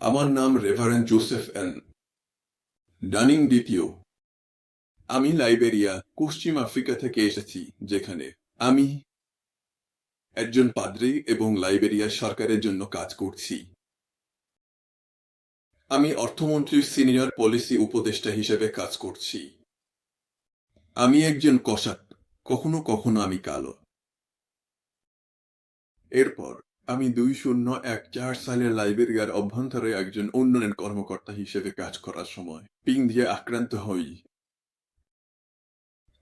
আমার নাম reverend Joseph N Dunning দ্বিতীয়। আমি লাইবেরিয়া, পশ্চিম আফ্রিকা থেকে এসেছি, যেখানে আমি একজন পাদ্রী এবং লাইবেরিয়া সরকারের জন্য কাজ করছি। আমি অর্থমন্ত্রীর সিনিয়র পলিসি উপদেষ্টা হিসেবে কাজ করছি। আমি একজন কসাক কখনো কখনো আমি কালো। এরপর আমি দুই শূন্য এক চার সালের লাইবেরিয়ার অভ্যন্তরে একজন উন্নয়ন কর্মকর্তা হিসেবে কাজ করার সময় পিং দিয়ে আক্রান্ত হই।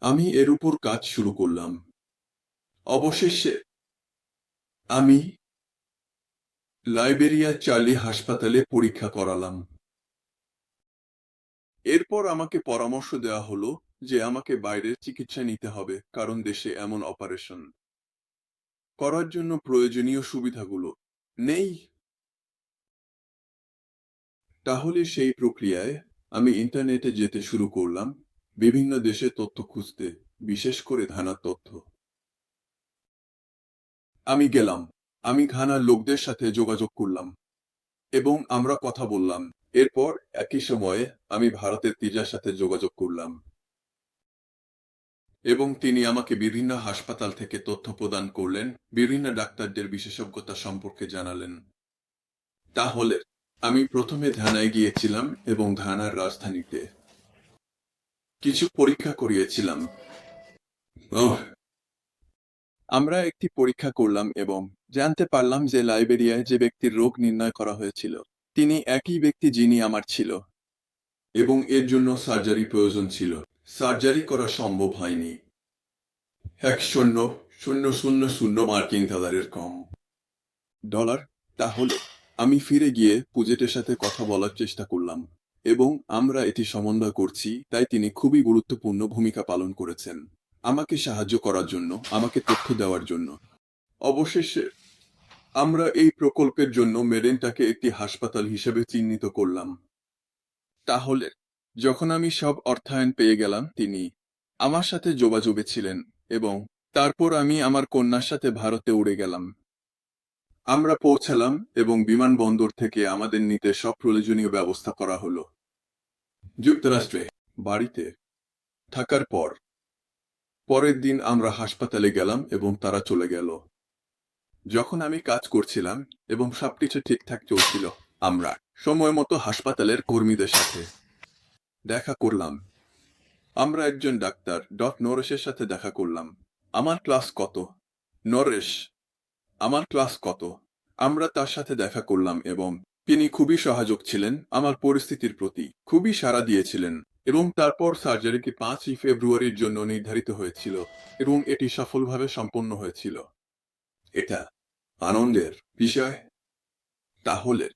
আমি এর উপর কাজ শুরু করলাম। অবশেষে আমি লাইবেরিয়া চার্লি হাসপাতালে পরীক্ষা করালাম। এরপর আমাকে পরামর্শ দেওয়া হলো যে আমাকে বাইরের চিকিৎসা নিতে হবে, কারণ দেশে এমন অপারেশন। করার জন্য প্রয়োজনীয় সুবিধাগুলো নেই। তাহলে সেই প্রক্রিয়ায় আমি ইন্টারনেটে যেতে শুরু করলাম, বিভিন্ন দেশে তথ্য খুঁজতে, বিশেষ করে ধানার তথ্য। আমি গেলাম, আমি ঘানার লোকদের সাথে যোগাযোগ করলাম এবং আমরা কথা বললাম। এরপর একই সময়ে আমি ভারতের তিজার সাথে যোগাযোগ করলাম। এবং তিনি আমাকে বিভিন্ন হাসপাতাল থেকে তথ্য প্রদান করলেন, বিভিন্ন ডাক্তারদের বিশেষজ্ঞতা সম্পর্কে জানালেন। তাহলে, আমি প্রথমে ধানায় গিয়েছিলাম এবং ধানার রাজধানীতে কিছু পরীক্ষা করিয়েছিলাম। আমরা একটি পরীক্ষা করলাম এবং জানতে পারলাম যে লাইবেরিয়ায় যে ব্যক্তির রোগ নির্ণয় করা হয়েছিল, তিনি একই ব্যক্তি যিনি আমার ছিল এবং এর জন্য সার্জারি প্রয়োজন ছিল। সার্জারি করা সম্ভব হয়নি। এক শূন্য শূন্য শূন্য শূন্য মার্কিন ডলারের কম। ডলার, তাহলে আমি ফিরে গিয়ে পুজেটের সাথে কথা বলার চেষ্টা করলাম, এবং আমরা এটি সমন্বয় করছি, তাই তিনি খুবই গুরুত্বপূর্ণ ভূমিকা পালন করেছেন। আমাকে সাহায্য করার জন্য, আমাকে তথ্য দেওয়ার জন্য। অবশেষে, আমরা এই প্রকল্পের জন্য মেরেনটাকে একটি হাসপাতাল হিসেবে চিহ্নিত করলাম। তাহলে যখন আমি সব অর্থায়ন পেয়ে গেলাম, তিনি আমার সাথে যোগাযোগে ছিলেন এবং তারপর আমি আমার কন্যার সাথে ভারতে উড়ে গেলাম। আমরা পৌঁছালাম এবং বিমানবন্দর থেকে আমাদের নিতে সব প্রয়োজনীয় ব্যবস্থা করা হলো। যুক্তরাষ্ট্রে বাড়িতে থাকার পর, পরের দিন আমরা হাসপাতালে গেলাম এবং তারা চলে গেল। যখন আমি কাজ করছিলাম এবং সবকিছু ঠিকঠাক চলছিল, আমরা সময় মতো হাসপাতালের কর্মীদের সাথে দেখা করলাম। আমরা একজন ডাক্তার ডট নরেশের সাথে দেখা করলাম। আমার ক্লাস কত? নরেশ, আমার ক্লাস কত? আমরা তার সাথে দেখা করলাম এবং তিনি খুবই সহায়ক ছিলেন আমার পরিস্থিতির প্রতি, খুবই সাড়া দিয়েছিলেন এবং তারপর সার্জারিটি পাঁচই ফেব্রুয়ারির জন্য নির্ধারিত হয়েছিল এবং এটি সফলভাবে সম্পন্ন হয়েছিল। এটা আনন্দের বিষয়। তাহলে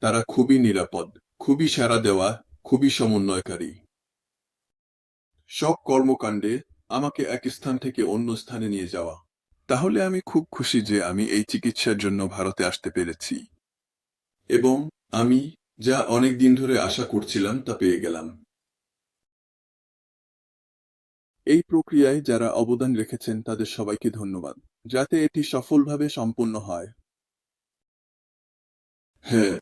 তারা খুবই নিরাপদ, খুবই সাড়া দেওয়া খুবই সমন্বয়কারী। সব কর্মকাণ্ডে আমাকে এক স্থান থেকে অন্য স্থানে নিয়ে যাওয়া। তাহলে আমি খুব খুশি যে আমি এই চিকিৎসার জন্য ভারতে আসতে পেরেছি। এবং আমি যা অনেক দিন ধরে আশা করছিলাম তা পেয়ে গেলাম। এই প্রক্রিয়ায় যারা অবদান রেখেছেন তাদের সবাইকে ধন্যবাদ। যাতে এটি সফলভাবে সম্পন্ন হয়। হ্যাঁ